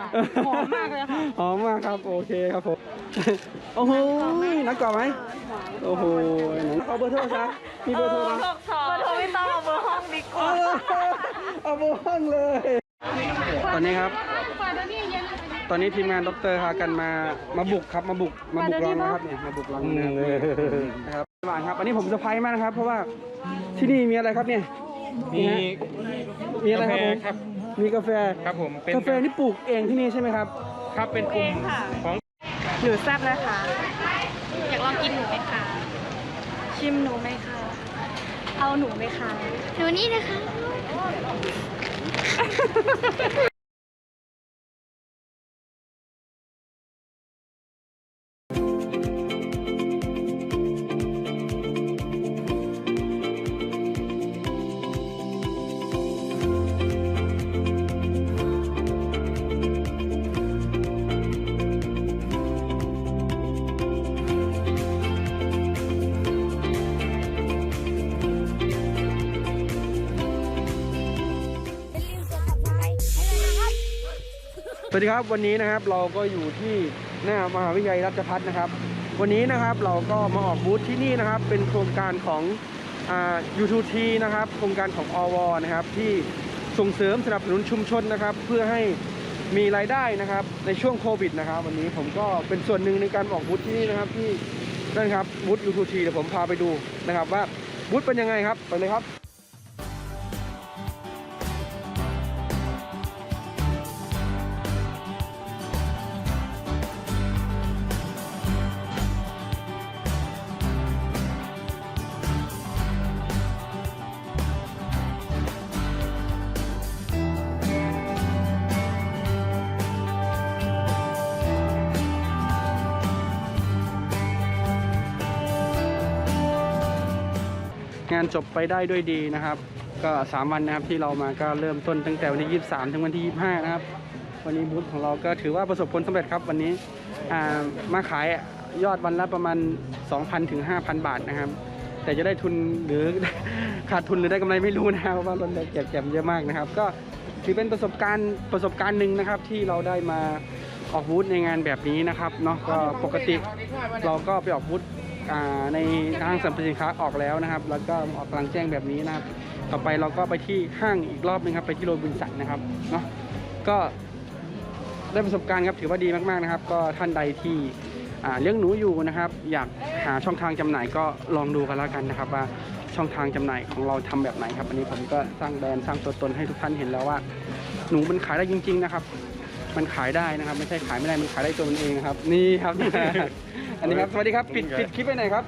ค่ะหอมมากเลยค่ะหอมมากครับโอเคครับผมโอ้โหนักกรอบไหมโอ้โหหนังขอเบอร์โทรซะมีเบอร์โทรไหมเบอร์โทรไม่ต้องเอาเบอร์ห้องดีกว่าเอาเลยเอาเบอร์ห้องเลย ตอนนี้ครับ ตอนนี้ทีมงานด็อกเตอร์พากันมามาบุกครับมาบุกมาบุกรังนะครับเนี่ยมาบุกรังนะครับหวานครับอันนี้ผมเซอร์ไพรส์มากนะครับ เพราะว่าที่นี่มีอะไรครับเนี่ยมีมีอะไรครับผมครับ มีกาแฟครับผมเป็นกาแฟนี่ปลูกเองที่นี่ใช่ไหมครับ ครับเป็นกลุ่มของหนูแซ่บนะคะ อยากลองกินหนูไหมคะ ชิมหนูไหมคะ เอาหนูไหมคะ หนูนี่นะคะ สวัสดีครับวันนี้นะครับเราก็อยู่ที่หน้ามหาวิทยาลัยราชภัฏนะครับ วันนี้นะครับเราก็มาออกบูธที่นี่นะครับ เป็นโครงการของอ่า U2T นะครับ โครงการของอวนะครับ ที่ส่งเสริมสนับสนุนชุมชนนะครับ เพื่อให้มีรายได้นะครับ ในช่วงโควิดนะครับ วันนี้ผมก็เป็นส่วนหนึ่งในการออกบูธที่นี่นะครับที่นั่นครับบูธ U2T เดี๋ยวผมพาไปดูนะครับ ว่าบูธเป็นยังไงครับไปเลยครับานจบไปได้ด้วยดีนะครับ ก็ 3 วันนะครับที่เรามาก็เริ่มต้นตั้งแต่วันที่ 23 ถึงวันที่ 25 นะครับ วันนี้บูธของเราก็ถือว่าประสบผลสำเร็จครับวันนี้มาขายยอดวันละประมาณ 2,000 ถึง 5,000 บาทนะครับ แต่จะได้ทุนหรือขาดทุนหรือได้กำไรไม่รู้นะครับเพราะว่ารถเก็บเก็บเยอะมากนะครับ ก็ถือเป็นประสบการณ์ประสบการณ์หนึ่งนะครับที่เราได้มาออกบูธในงานแบบนี้นะครับเนาะก็ปกติเราก็ไปออกบูธ ในห้างสรรพสินค้าออกแล้วนะครับ แล้วก็ออกกลางแจ้งแบบนี้นะครับ ต่อไปเราก็ไปที่ห้างอีกรอบหนึงครับ ไปที่โรบินสันนะครับเนาะก็ได้ประสบการณ์ครับถือว่าดีมากๆนะครับ ก็ท่านใดที่เลี้ยงหนูอยู่นะครับ อยากหาช่องทางจำหน่ายก็ลองดูกันแล้วกันนะครับ ว่าช่องทางจำหน่ายของเราทำแบบไหนครับอันนี้ผมก็สร้างแบรนด์สร้างตัวตนให้ทุกท่านเห็นแล้วว่า หนูมันขายได้จริง ๆนะครับ มันขายได้นะครับ ไม่ใช่ขายไม่ได้มันขายได้ตัวมันเองครับ นี่ครับ อันนี้ครับสวัสดีครับปิดปิดคลิปไปไหนอยครับ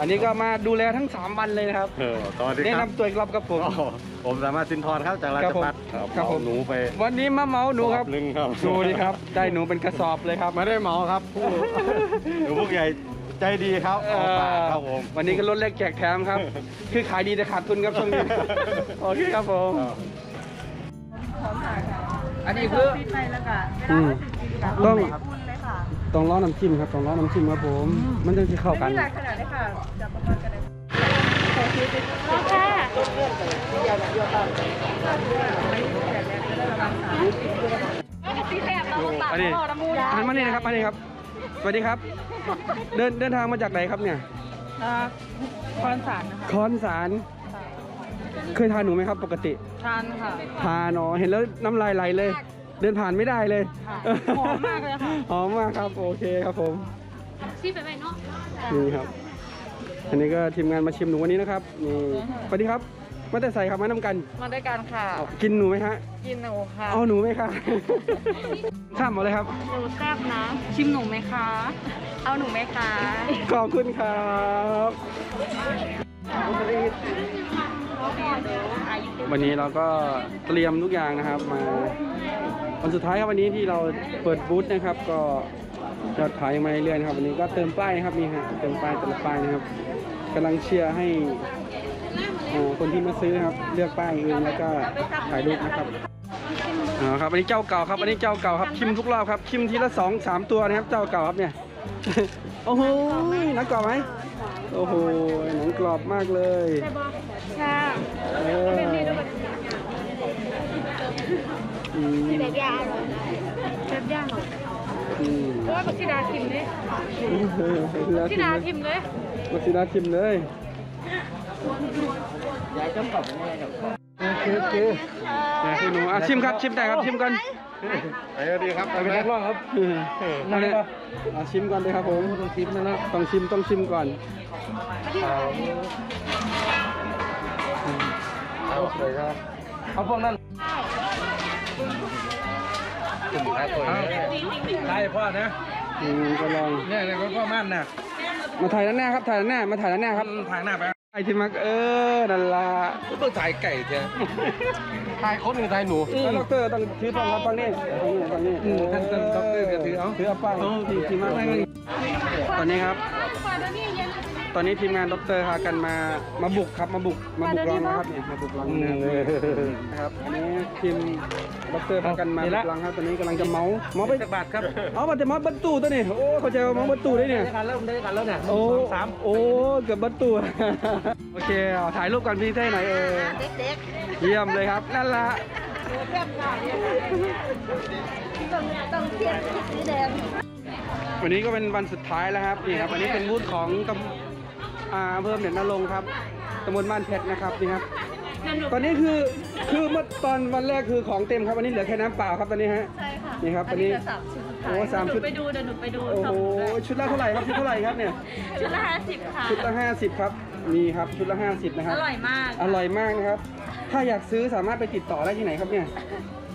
อันนี้ก็มาดูแลทั้ง 3 วันเลยนะครับเออสวัสดีแนะครับ นำตัวอีกรอบครับผม อ๋อผมสามารถสินทรครับจากราชพัฒน์ครับผมครับครับผม เอาหนูไปวันนี้มาเมาหนูครับสอบหนึ่งครับดูดิครับ ได้หนูเป็นกระสอบเลยครับไม่ได้เหมาครับผู้หนูผู้ใหญ่ใจดีครับเอาฝากครับผมวันนี้ก็ลดแลกแจกแถมครับ คือขายดีแต่ขาดทุนครับช่วงนี้ โอเคครับผมอันนี้คือ ปิดไปแล้วก็เวลาเราสิกินกันต้อง อุ่นเลยค่ะ ต้องล้อน้ำจิ้มครับต้องล้อน้ำจิ้มครับผม มันจะเข้ากัน ไม่หลายขนาดเลยค่ะจับประมาณกันเลยรอค่ะอันนี้หันมานี่นะครับอันนี้ครับ สวัสดีครับ เดินเดินทางมาจากไหนครับเนี่ยอ่าคอนสารนะคะคอนสารเคยทานหนูไหมครับ ปกติ ทานค่ะ ทานอ๋อเห็นแล้วน้ำลายไหลเลย เดินผ่านไม่ได้เลยค่ะหอมมากเลยค่ะ หอมมากครับโอเคครับผมซีไปไปเนาะนี่ครับ อันนี้ก็ทีมงานมาชิมหนูวันนี้นะครับนี่สวัสดีครับมาแต่ใส่ครับมานำกัน มาด้วยกันค่ะเอากินหนูไหมฮะ กินหนูค่ะ เอาหนูไหมคะข้ามมาเลยครับ หนูแซ่บนะ ชิมหนูไหมคะ เอาหนูไหมคะ ขอบคุณครับวันนี้เราก็เตรียมทุกอย่างนะครับมา วันสุดท้ายครับวันนี้ที่เราเปิดบูธนะครับ ก็ยอดขายยังมาเรื่อยๆนะครับ วันนี้ก็เติมป้ายนะครับนี่ฮะเติมป้ายแต่ละป้ายนะครับกำลังเชียร์ให้เอ่อคนที่มาซื้อนะครับเลือกป้ายเองแล้วก็ถ่ายรูปนะครับอ๋อครับอันนี้เจ้าเก่าครับอันนี้เจ้าเก่าครับชิมทุกรอบครับชิมทีละสองสามตัวนะครับ เจ้าเก่าครับเนี่ยโอ้โหหนังกรอบไหมโอ้โหหนังกรอบมากเลยค่ะ เอออืมเด็กยแบบย่างหรออืมเพราะว่าบักชิดาทิมเลยบักชิซีดาทิมเลยบักซีดาชิมเลยยายจะตอบยังไงครับโอเคโอเคเนี่คุณหนูอะชิมครับชิมได้ครับชิมก่อนไปดีครับไปเป็นนักร้องครับเออเอาเลยอะชิมก่อนเลยครับผมต้องชิมนะต้องชิมต้องชิมก่อนเอาเลยครับเอาพวกนั้น ใช่พ่อนะอืมก็ลอง เนี่ยเนี่ยพ่อมั่นนะมาถ่ายด้านหน้าครับ ถ่ายด้านหน้า มาถ่ายด้านหน้าครับ ถ่ายหน้าไปไอที่มักเออนั่นล่ะเพิ่งถ่ายไก่เถอะถ่ายคนหนึ่งถ่ายหนูแล้วด็อกเตอร์ต้องถือฟังครับฟังนี่ฟังนี่ฟังนี่ท่านด็อกเตอร์ก็ถือเอาถือเอาปังที่ที่มากตอนนี้ครับ ตอนนี้ทีมงานด็อกเตอร์พากันมามาบุกครับมาบุกมาบุกรังนะครับเนี่ยมาบุกรังนะครับอันนี้ทีมด็อกเตอร์พากันมาบุกรังครับตอนนี้กำลังจะเมาเมาไปสักบาทครับเอามาแต่เมาบัตตูตัวนี้โอ้เขาใจว่าเมาบัตตูได้เนี่ยได้กันแล้วได้กันแล้วเนี่ยโอ้สองสามโอ้เกือบบัตตูโอเคเอาถ่ายรูปกันพี่เท่ไหนเออเด็กเยี่ยมเลยครับนั่นละๆต้องต้องเทียบสีแดงวันนี้ก็เป็นวันสุดท้ายแล้วครับนี่ครับอันนี้เป็นบูธของตำ อ่าอำเพิ่มเด่นนรงค์ครับตำบลบ้านเพชรนะครับนี่ครับ ตอนนี้คือคือเมื่อตอนวันแรกคือของเต็มครับวันนี้เหลือแค่น้ำเปล่าครับตอนนี้ฮะ ใช่ค่ะนี่ครับอันนี้จะสามชุดสุดท้ายโอ้สามชุดเยวหนูไปดูเดี๋ยวหนูไปดูโอ้สองโหชุดด้วยชุดละเท่าไหร่ครับชุดเท่าไหร่ครับเนี่ยชุดละห้าสิบค่ะ ชุดละห้าสิบครับนี่ครับชุดละห้าสิบนะครับอร่อยมาก อร่อยมากนะครับ ถ้าอยากซื้อสามารถไปติดต่อได้ที่ไหนครับเนี่ย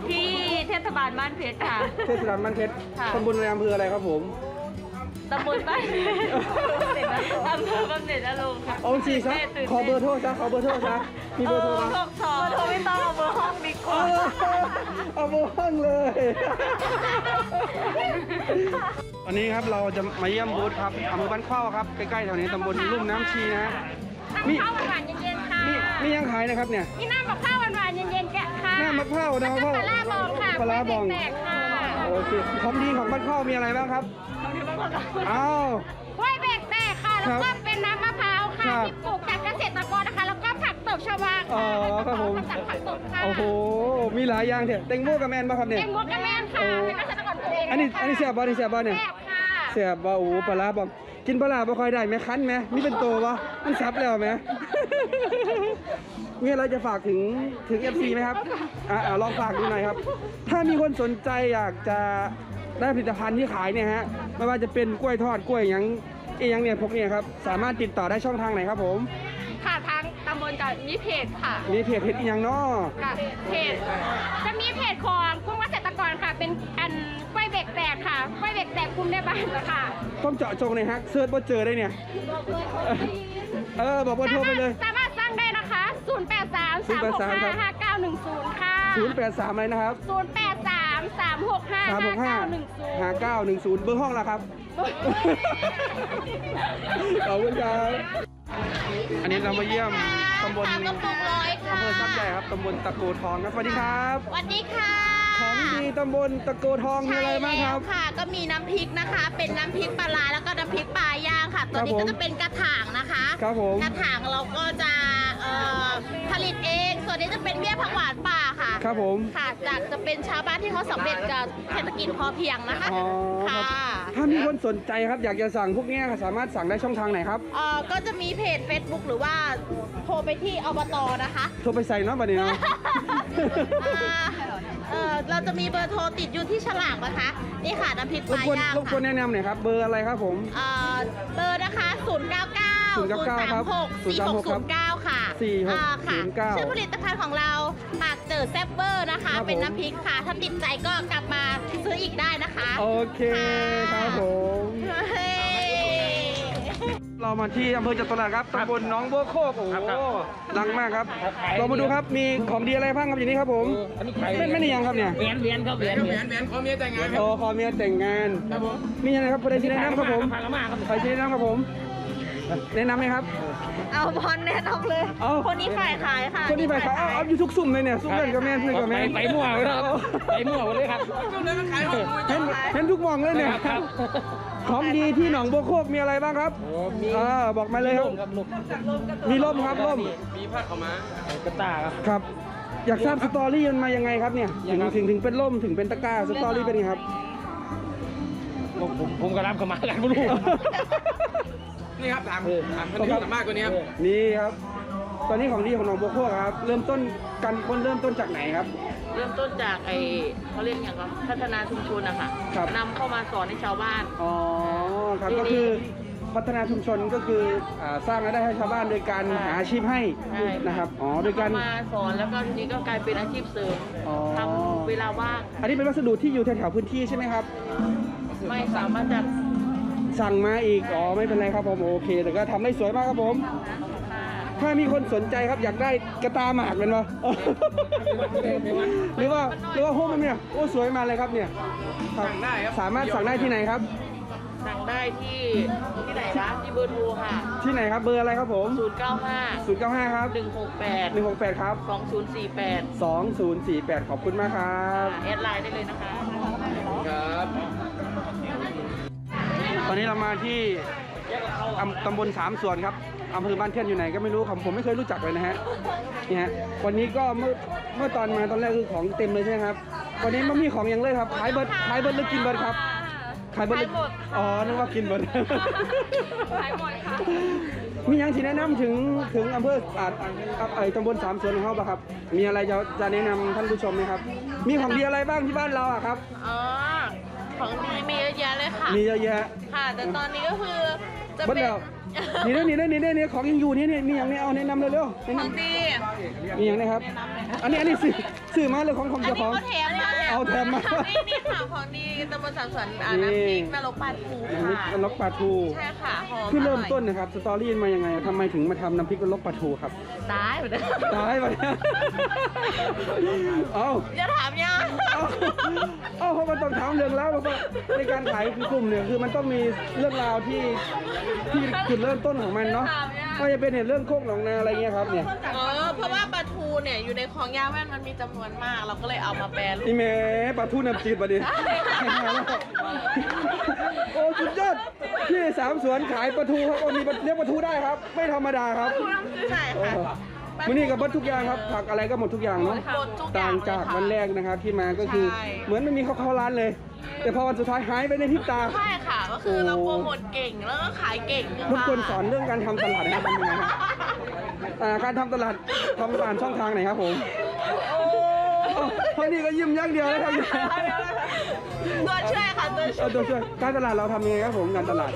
ที่เทศบาลบ้านเพชรค่ะ เทศบาลบ้านเพชรค่ะ ตำบลในอำเภออะไรครับผม ตำบลบ้านเพชรอำเภอบำเหน็จนรงค์ค่ะเอาสิซะขอเบอร์โทรซะขอเบอร์โทรซะมีเบอร์โทรไหมหกสองเบอร์โทรไม่ต้องเอาเบอร์ห้องดีกว่าเอาเบอร์ห้องเลยวันนี้ครับเราจะมาเยี่ยมบูธครับอำเภอบ้านเข้าครับใกล้ๆแถวนี้ตำบลลุ่มน้ำชีนะฮะมีข้าวหวานๆเย็นๆค่ะมีมียังขายนะครับเนี่ยนี่น้ำกับข้าวหวานๆเย็นๆแกะค่ะหน้ามะพร้าวนะมะพร้าวปลาร้าบองค่ะปลาร้าบองแตกๆค่ะโอเคของดีของบ้านเข้ามีอะไรบ้างครับ อ้าว กล้วยเบรกแตกค่ะ แล้วครัก็บเป็นน้ำมะพร้าวค่ะครับ ที่ปลูกจากเกษตรกรนะคะ แล้วก็ผักตบชวาอ๋อค่ะครับผมจากผักตบค่ะโอ้โหมีหลายอย่างเถอะแตงโมกับแมนป่ะครับเนี่ยเอ็มมดกระแมนค่ะโอ้เป็นเกษตรกรปลูกเองอันนี้ค่ะอันนี้เสียบบ่อันนี้เสียบบ่เนี่ย แซ่บค่ะเสียบบ่โอ้โหปลาร้าบอกกินปลาร้าบ่ค่อยได้ไหมคั้นไหมนี่เป็นโตบ่มันซับแล้วไหม มีอะไรจะฝากถึงถึง FC ไหมครับอะอะลองฝากดูหน่อยครับ ถ้ามีคนสนใจอยากจะได้ผลิตภัณฑ์ที่ขายเนี่ยฮะ ไม่ว่าจะเป็นกล้วยทอดกล้วยหยังเอียงเนี่ยพวกเนี่ยครับสามารถติดต่อได้ช่องทางไหนครับผมค่ะทางตำบลจะมีเพจค่ะมีเพจเพจอีหยังเนาะค่ะเพจจะมีเพจของกลุ่มเกษตรกรค่ะ เป็นอันกล้วยเบรกแตกค่ะกล้วยเบรกแตกกลุ่มได้บ้านค่ะต้องเจาะจงเลยฮะเซิร์ชว่าเจอได้เนี่ย เออบอกว่าโทรไปเลย สามารถสสั่งได้นะคะ 0 8 3 3 6 5 5 9 1 0 ค่ะ083อะไรนะครับ0 8 3 3 6 5 5 9 1 0 365 5910เบอร์ห้องละครับ ขอบคุณครับ อันนี้เรามาเยี่ยมตำบลกระปุกร้อยค่ะอำเภอทรัพย์ใหญ่ครับตำบลตะโกทองครับสวัสดีครับสวัสดีค่ะของดีตำบลตะโกทองมีอะไรบ้างครับใช่แล้วค่ะ ก็มีน้ำพริกนะคะ เป็นน้ำพริกปลาร้าแล้วก็น้ำพริกปลาย่างค่ะ ตัวนี้ครับผมก็จะเป็นกระถางนะคะ ครับผมกระถางเราก็จะเอ่อผลิตเอง ส่วนนี้จะเป็นเบี้ยผักหวานป่าค่ะ ครับผม ค่ะจากจะเป็นชาวบ้านที่เขาสำเร็จกับเศรษฐกิจพอเพียงนะคะอ๋อคค่ะรับถ้ามีคนสนใจครับอยากจะสั่งพวกเนี้ยสามารถสั่งได้ช่องทางไหนครับ เอ่อก็จะมีเพจ Facebook หรือว่าโทรไปที่อบตนะคะ โทรไปใส่เนาะบัดนี้เนาะ อ่าเอ่อเราจะมีเบอร์โทรติดอยู่ที่ฉลากนะคะ นี่ค่ะน้ำพริกรปบลากวนย่างรบกวนค่ะแนะนำหน่อยครับ เบอร์อะไรครับผม เอ่อเบอร์นะคะ 0 9 9 099ครับ0 3 6 4 6 0 9 ค่ะ4609อ่าค่ะ09ชื่อผลิตภัณฑ์ของเราหากเจอแซบเบอร์นะคะครับผมเป็นน้ำพริกค่ะ ถ้าติดใจก็กลับมาซื้ออีกได้นะคะ โอเคครับผม เฮ้ย เรามาที่อำเภอจตุรัสครับตำบลหน้องบัวโคกโอ้โหดังมากครับเรามาดูครับมีของดีอะไรบ้างครับอย่างนี้ครับผมอันนี้ไข่ไม่ไม่นี่ยังครับเนี่ยเวียนเวียนครับเวียนเวียนแมนขอเมียแต่งงานโอ้ขอเมียแต่งงานครับผมมีอะไรครับประเด็นที่แนะนำครับผมพาละมาครับใครที่แนะนำครับผม แนะนำไหมครับ เอาบอลแนะนำเลย เอา คนนี้ฝ่ายขายค่ะคนที่ไปขายเอาเอาอยู่ทุกสุ่มเลยเนี่ยสุ่มกันกับแม่นสุ่มกับไปแม่นไปมั่วเลยครับไปมั่วหมดเลยครับ เห็นเห็นทุกหมองเลยเนี่ยครับ ของดีที่หนองบัวโคกมีอะไรบ้างครับโอ้มีอ่าบอกมาเลยครับร่มครับร่มมีร่มครับร่ม มีผ้าขาวม้ากระตาครับ ครับ อยากทราบสตอรี่มันมายังไงครับเนี่ยยัถึงงครับถึงถึงเป็นร่มถึงเป็นตะกร้าสตอรี่เป็นไงครับ ผมผมผมก็รับเขามากันไม่รู้ นี่ครับถามถามคนที่สามารถกว่านี้ครับนี่ครับ ตอนนี้ของดีของหนองบัวโคกครับ เริ่มต้นกันคนเริ่มต้นจากไหนครับ เริ่มต้นจากไอเขาเรียกอย่างก็พัฒนาชุมชนอะค่ะครับ นำเข้ามาสอนให้ชาวบ้าน อ๋อครับทีนี้ก็คือพัฒนาชุมชนก็คืออ่าสร้างรายได้ให้ชาวบ้านโดยการใช่หาอาชีพให้ใช่ นะครับอ๋อโดยการ เข้ามาสอนแล้วก็ทีนี้ก็กลายเป็นอาชีพเสริมอ๋อ ทำเวลาว่างอันนี้เป็นวัสดุที่อยู่แถวๆพื้นที่ใช่ไหมครับ ไม่สามารถจะ สั่งมาอีก อ๋อ ไม่เป็นไรครับผมโอเค แต่ก็ทำได้สวยมากครับผมค่ะถ้ามีคนสนใจครับอยากได้กระตาหมากเป็นปะหรือว่าหรือว่าโฮมมันเนี่ยโอ้สวยมาเลยครับเนี่ยสั่งได้ครับ สามารถสั่งได้ที่ไหนครับ สั่งได้ที่ที่ไหนคะที่เบอร์โทรค่ะ ที่ไหนครับเบอร์อะไรครับผม 095 095 ครับ 168 168 ครับ 2048 2048 ขอบคุณมากครับ แอดไลน์ได้เลยนะคะ ครับ ตอนนี้เรามาที่อำตำบลสามส่วนครับอำเภอบ้านเทียนอยู่ไหนก็ไม่รู้ครับผมไม่เคยรู้จักเลยนะฮะนี่ฮะวันนี้ก็เมื่อเมื่อตอนมาตอนแรกคือของเต็มเลยใช่ไหมครับ วันนี้ไม่มีของอย่างเลยครับขายเบิร์ดขายเบิร์ดหรือกินเบิร์ดครับขายเบิร์ดหรืออ๋อนึกว่ากินเบิร์ดขายหมดค่ะมีย่างที่แนะนำถึงถึงอำเภออาจไอตำบลสามส่วนของเขาปะครับ มีอะไรจะจะแนะนำท่านผู้ชมไหมครับ มีของดีอะไรบ้างที่บ้านเราอะครับอ๋อ ของดีมีเยอะแยะเลยค่ะ มีเยอะแยะ ค่ะ แต่ตอนนี้ก็คือจะเบัดเป็นแล้วนี่เด้อนี่เด้อนี่เด้อนี่ของยังอยู่นี่นี่มีอย่างนี้เอาแนะนำเร็วๆแนะขนองดีำมีอย่างนี้ครับ อันนี้อันนี้ซื้อซื้อมาเลยของของอันเจ้านี้ของ ก็แถมมา เอาแถมมานี่นี่ค่ะของดีตำบลสามสวนอ่านี่น้ำพริกนรกปลาทูน้ำพริกค่ะนรกปลาทูใช่ค่ะหอมคือเริ่มร่ยต้นนะครับสตอรี่มายังไงทำไมถึงมาทำน้ำพริกนรกปลาทูครับตายหมดเลยตายไปเนี่ยเอาอย่าถามยังเอาเอาเพราะมันต้องถามเรื่องแล้วเพราะว่าในการขายกลุ่มเนี่ยคือมันต้องมีเรื่องราวที่ที่จุดเริ่มต้นของมันเนาะ ก็จะเป็นเนี่ยเรื่องโคกหนองนาอะไรเงี้ยครับเนี่ยเออเพราะว่าปลาทูเนี่ยอยู่ในของยาแว่นมันมีจำนวนมาก เราก็เลยเอามาแปรรูปอีเมปลาทูน้ำจืดประเดี๋ยวโอ้สุดยอดที่สามสวนขายปลาทูครับโอ้มีปลาเลี้ยงปลาทูได้ครับ ไม่ธรรมดาครับใช่โอ้ค่ะ มันนี่กับบัดทุกอย่างครับผักอะไรก็หมดทุกอย่างเนาะหมดทุกอย่าต่างงเลยจากค่ะวันแรกนะครับที่มาก็คือ ใช่ เหมือนไม่มีเขาเข้าร้านเลย แต่พอวันสุดท้ายหายไปในพริบตา ใช่ค่ะ ก็คือเราโปรโมทเก่งแล้วก็ขายเก่งรบกวนสอนเรื่องการทำตลาดนะครับทำยังไงครับอ่าการทำตลาดทำผ่านช่องทางไหนครับผมอ๋อ เพราะนี่ก็ยิ้มอย่างเดียวแล้วครับตัวช่วยค่ะตัวช่วยเอาตัวช่วยการตลาดเราทำยังไงครับผมการตลาด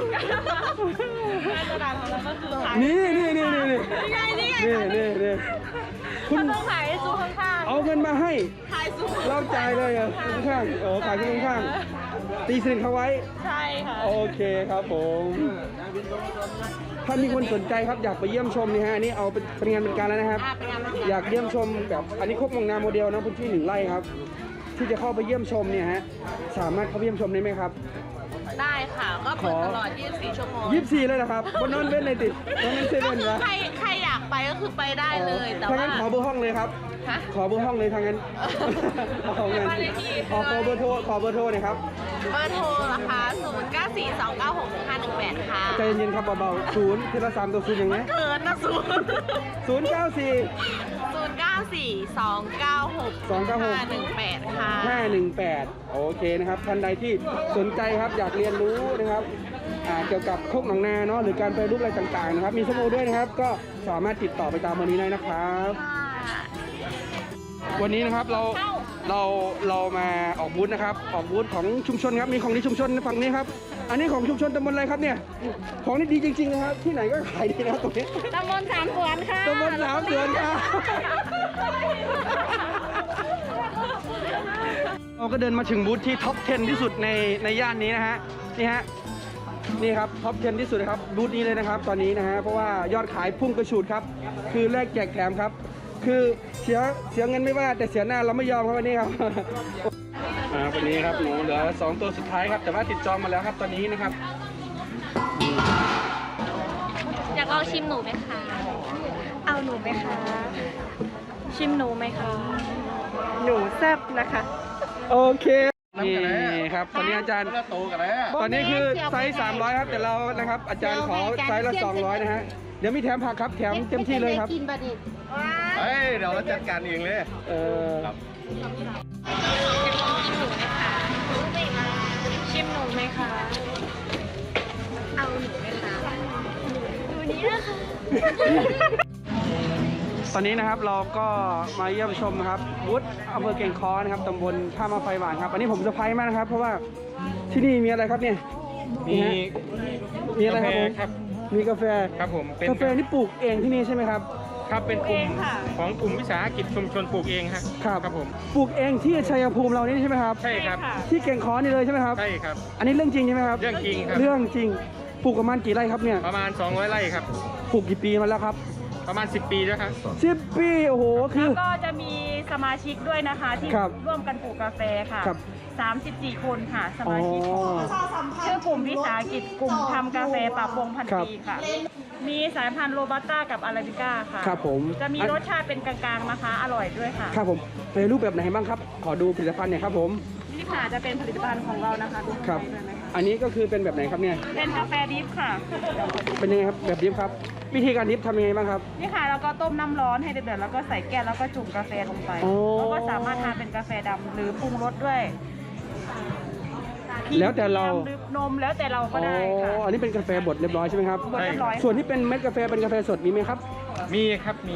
การะดาษของเราก็คือขายนี่นี่นี่นี่นี่นี่ไงนี่ไงนี่นี่นี่คุณต้องขายให้ซูข้างเอาเงินมาให้ๆขายซูเราจ่ายเลยเหรอข้างๆโอ้ขายข้างๆตีสินเขาไว้ ใช่ค่ะ โอเคครับผมถ้ ถ้ามีคนสนใจครับอยากไปเยี่ยมชมนี่ฮะอันนี่เอาเป็นเป็นงานเป็นการแล้วนะครับ อะเป็นงานเป็นอยากเยี่ยมชมแบบอันนี้ครบมงนาโมเดลนะพื้นที่หนึ่งไร่ครับ ที่จะเข้าไปเยี่ยมชมเนี่ยฮะสามารถเข้าไปเยี่ยมชมได้ไหมครับ ได้ค่ะ ก็เปิดตลอด 24 ชั่วโมงยี่สิบสี่เลยนะครับบนนอนเว้นเลยติดนอนเว้นเซก็เว่นคือวะใครใครอยากไปก็คือไปได้เลย แต่ถ้าว่า งั้นขอเบอร์ห้องเลยครับ ฮะขอเบอร์ห้องเลยทางนั้นเอาของนั้นบ้านเลขที่ ขอขอเบอร์โทรขอเบอร์โทรหน่อยครับ เบอร์โทรนะคะ0 9 4 2 9 6 5 1 8 ค่ะ ใจเย็นๆครับเบาๆศูนย์ทีละสามตัวศูนย์อย่างนี้เกินนะศูนย์ ศูนย์เก้าสี่ 0 9 4 2 9 6 296 5 1 8ค่ะ 518 โอเคนะครับ ท่านใดที่สนใจครับอยากเรียนรู้นะครับอ่าเกี่ยวกับโคกหนองนาเนาะหรือการแปรรูปอะไรต่างๆนะครับ มีสโมด้วยนะครับ ก็สามารถติดต่อไปตามวันนี้ได้นะครับ วันนี้นะครับเราเราเรามาออกบูธนะครับ ออกบูธของชุมชนครับมีของดีชุมชนฝั่งนี้ครับ อันนี้ของชุมชนตำบลอะไรครับเนี่ย ของนี่ดีจริงๆนะครับ ที่ไหนก็ขายดีนะครับตรงนี้ตำบลสามสวนค่ะตำบลสามสวนครับ เราก็เดินมาถึงบูธที่ท็อป 10 ที่สุดในในย่านนี้นะฮะ นี่ฮะ นี่ครับท็อป 10 ที่สุดนะครับบูธนี้เลยนะครับ ตอนนี้นะฮะ เพราะว่ายอดขายพุ่งกระฉูดครับ คือแลกแจกแถมครับ คือเสียเสียเงินไม่ว่าแต่เสียหน้าเราไม่ยอมครับวันนี้ครับอ่าวันนี้ครับหนูเหลือสองตัวสุดท้ายครับ แต่ว่าติดจองมาแล้วครับตอนนี้นะครับ อยากลองชิมหนูไหมคะ เอาหนูไหมคะ ชิมหนูไหมคะ หนูแซบนะคะ โอเค นี่ครับ ตอนนี้อาจารย์ โตกันแล้วตอนนี้คือไซส์300 ครับ แต่เรานะครับ อาจารย์ขอไซส์ละ 200 นะฮะ เดี๋ยวมีแถมผักครับ แถมเต็มที่เลยครับเฮ้ย เดี๋ยวเราจัดการเองเลย เออชิมหนูไหมคะ เอาหนูไหมคะหนูนี้นะคะ ตอนนี้นะครับเราก็มาเยี่ยมชมนะครับวุฒิอำเภอเก่งคอนะครับตำบลท่ามาไฟหวานครับอันนี้ผมเซอร์ไพรส์มากนะครับ เพราะว่าที่นี่มีอะไรครับเนี่ยมีนี่ฮะมีอะไรครับผมกาแฟครับ มีกาแฟครับผมเป็นกาแฟนี่ปลูกเองที่นี่ใช่ไหมครับ ครับเป็นกลุ่มของกลุ่มวิสาหกิจชุมชนปลูกเองฮะครับครับ ผมปลูกเองที่ชัยภูมิเรานี่ใช่ไหมครับ ใช่ครับ ที่เก่งคอนี่เลยใช่ไหมครับ ใช่ครับ อันนี้เรื่องจริงใช่ไหมครับ เรื่องจริงครับ เรื่องจริงปลูกประมาณกี่ไร่ครับเนี่ยประมาณ 200 ไร่ครับ ปลูกกี่ปีมาแล้วครับ ประมาณ 10 ปีแล้วครับ สิบปีโอ้โหคือก็จะมีสมาชิกด้วยนะคะที่ครับร่วมกันปลูกกาแฟค่ะ ครับ 34 คนค่ะสอ๋อมาชิกชื่อกลุ่มวิสาหกิจกลุ่มทำกาแฟปรับวงพันครับปีค่ะ มีสายพันธุ์โรบัสต้ากับอาราบิก้าค่ะ ครับผม จะมีรสชาติเป็นกลางๆนะคะ อร่อยด้วยค่ะครับผมเป็นรูปแบบไหนบ้างครับ ขอดูผลิตภัณฑ์หน่อยครับผม นี่ค่ะจะเป็นผลิตภัณฑ์ของเรานะคะดูครับข้างในด้วยไหมคะ อันนี้ก็คือเป็นแบบไหนครับเนี่ย เป็นกาแฟดิฟค่ะ เป็นยังไงครับแบบดิฟครับ วิธีการดิฟทำยังไงบ้างครับ นี่ค่ะแล้วก็ต้มน้ำร้อนให้เดือดๆแล้วก็ใส่แก้วแล้วก็จุ่มกาแฟลงไปอ๋อแล้วก็สามารถทานเป็นกาแฟดำหรือปรุงรสด้วย แล้วแต่เราหรือนมแล้วแต่เราก็ได้ค่ะ อ๋อ อันนี้เป็นกาแฟบดเรียบร้อยใช่ไหมครับบดเรียบร้อย ส่วนที่เป็นเม็ดกาแฟเป็นกาแฟสดมีไหมครับ มีครับมี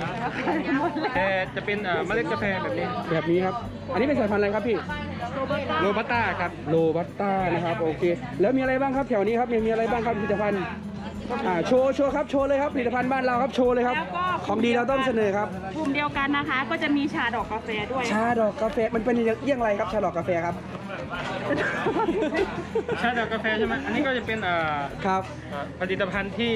แต่จะเป็นเอ่อเมล็ดกาแฟแบบนี้แบบนี้ครับ อันนี้เป็นสายพันธุ์อะไรครับพี่ โรบัสต้าครับโรบัสต้านะครับโอเค แล้วมีอะไรบ้างครับแถวนี้ครับมีมีอะไรบ้างครับผลิตภัณฑ์อ่าโชว์โชว์ครับโชว์เลยครับผลิตภัณฑ์บ้านเราครับโชว์เลยครับ แล้วก็ ของดีเราต้องเสนอครับ กลุ่มเดียวกันนะคะ ก็จะมีชาดอกกาแฟด้วย ชาดอกกาแฟมันเป็นอย่างไรครับชาดอกกาแฟครับ ชาดอกกาแฟใช่ไหมอันนี้ก็จะเป็นเอ่อครับเอ่อผลิตภัณฑ์ที่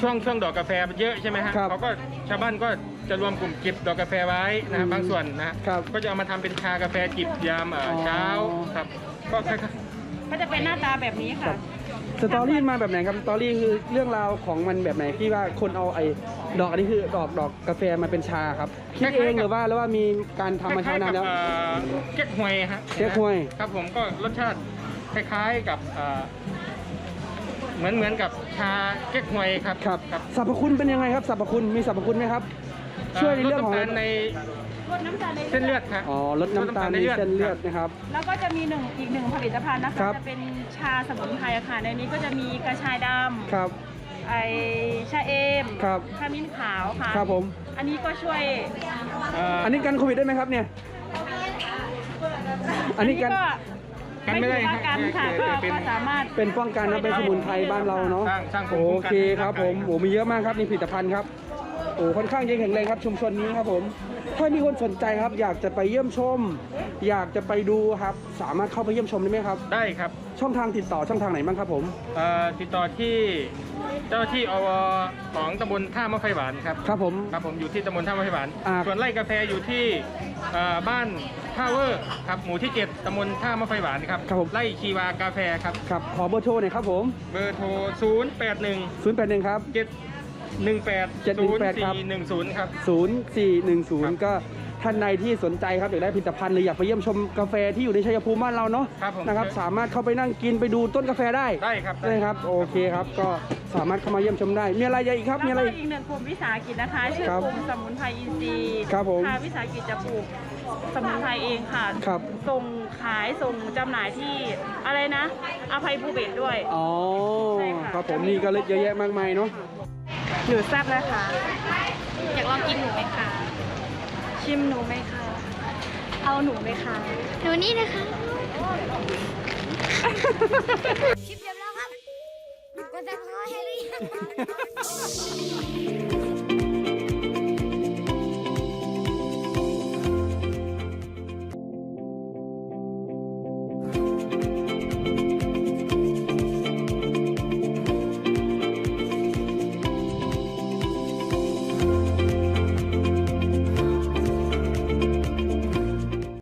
ช่วงช่วงดอกกาแฟมันเยอะใช่ไหมฮะครับเขาก็ชาวบ้านก็จะรวมกลุ่มเก็บดอกกาแฟไว้นะครับอืมบางส่วนนะฮะครับก็จะเอามาทำเป็นชากาแฟจิบยามเอ่อออ เช้าครับ ก็คล้ายก็จะเป็นหน้าตาแบบนี้ค่ะ สตอรี่มาแบบไหนครับสตอรี่คือเรื่องราวของมันแบบไหนที่ว่าคนเอาไอ้ ดอกอันนี้คือดอกดอกกาแฟมาเป็นชาครับคิดเองหรือว่าหรือว่ามีการๆทำมาคล้าช้ายๆนากันบแล้วเอ่อเก๊กฮวยฮะเก๊กฮวย ครับผมก็รสชาติคล้ายๆกับเอ่อเหมือนเหมือนกับชาเก๊กฮวยครับครับครับสรรพคุณเป็นยังไงครับสรรพคุณมีสรรพคุณไหมครับ ช่วยในเรื่องของ ลดน้ำตาลในรดน้ำตาลในเส้นเลือดครับอ๋อลดน้ำตาลในเส้นเลือดนะครับ แล้วก็จะมีหนึ่งอีกหนึ่งผลิตภัณฑ์นะครัคะบ จะเป็นชาสมุนไพรค่ะในนี้ก็จะมีกระชายดครับำ ไอชาเอมครับขมิ้นขาวค่ะครับผม อันนี้ก็ช่วยเอ่ออันนี้กันโควิดได้ไหมครับเนี่ย อันนี้กัน กันไม่ได้ถือว่ากันค่ะคก็รับเป็น ก็สามารถเป็นป้องกันนะเป็นสมุนไพรบ้านเราเนาะสร้างสร้างภูมิโอคุ้มกันเคครับผมให้ร่างกาย โอ้มีเยอะมากครับนี่ผลิตภัณฑ์ครับโอ้ค่อนข้างจะแข็งแรงครับชุมชนนี้ครับผมถ้ามีคนสนใจครับ อยากจะไปเยี่ยมชม อยากจะไปดูครับ สามารถเข้าไปเยี่ยมชมได้ไหมครับ ได้ครับช่องทางติดต่อช่องทางไหนบ้างครับผม เอ่อติดต่อที่ เจ้าหน้าที่อวของตำบลท่ามะไฟหวานครับครับผม ครับผมอยู่ที่ตำบลท่ามะไฟหวาน อ่า ส่วนไร่กาแฟอยู่ที่เอ่อบ้านท่าเวอร์ครับหมู่ที่ 7ตำบลท่ามะไฟหวานครับครับผม ไร่ชีวากาแฟครับ ครับขอเบอร์โทรหน่อยครับผมเบอร์โทร 0 8 1 081ครับ 7 1 8 718ครับ0 4 1 0ครับ 0410 ก็ ท่านใดที่สนใจครับอยากได้ผลิตภัณฑ์หรืออยากไปเยี่ยมชมกาแฟที่อยู่ในชัยภูมิบ้านเราเนาะครับผมนะครับ สามารถเข้าไปนั่งกินไปดูต้นกาแฟได้ได้ครับได้ครับโอเคครับก็สามารถเข้ามาเยี่ยมชมได้ มีอะไรอีกครับมีแล้วอะไรก็อีก อีกหนึ่งกลุ่มวิสาหกิจนะคะ ชื่อครับกลุ่มสมุนไพรอินทรีย์ครับผมทางวิสาหกิจจะปลูกสมุนไพรเองค่ะ ครับส่งขายส่งจำหน่ายที่อะไรนะ อภัยภูเบศรด้วย อ๋อใช่ค่ะ ครับผมนี่ก็เลยเยอะแยะมากมายเนาะหนูแซ่บนะคะ อยากลองกินหนูไหมคะ ชิมหนูไหมคะ เอาหนูไหมคะ หนูนี่นะคะ คลิปเรียบร้อยครับกดติดตามให้หรือยัง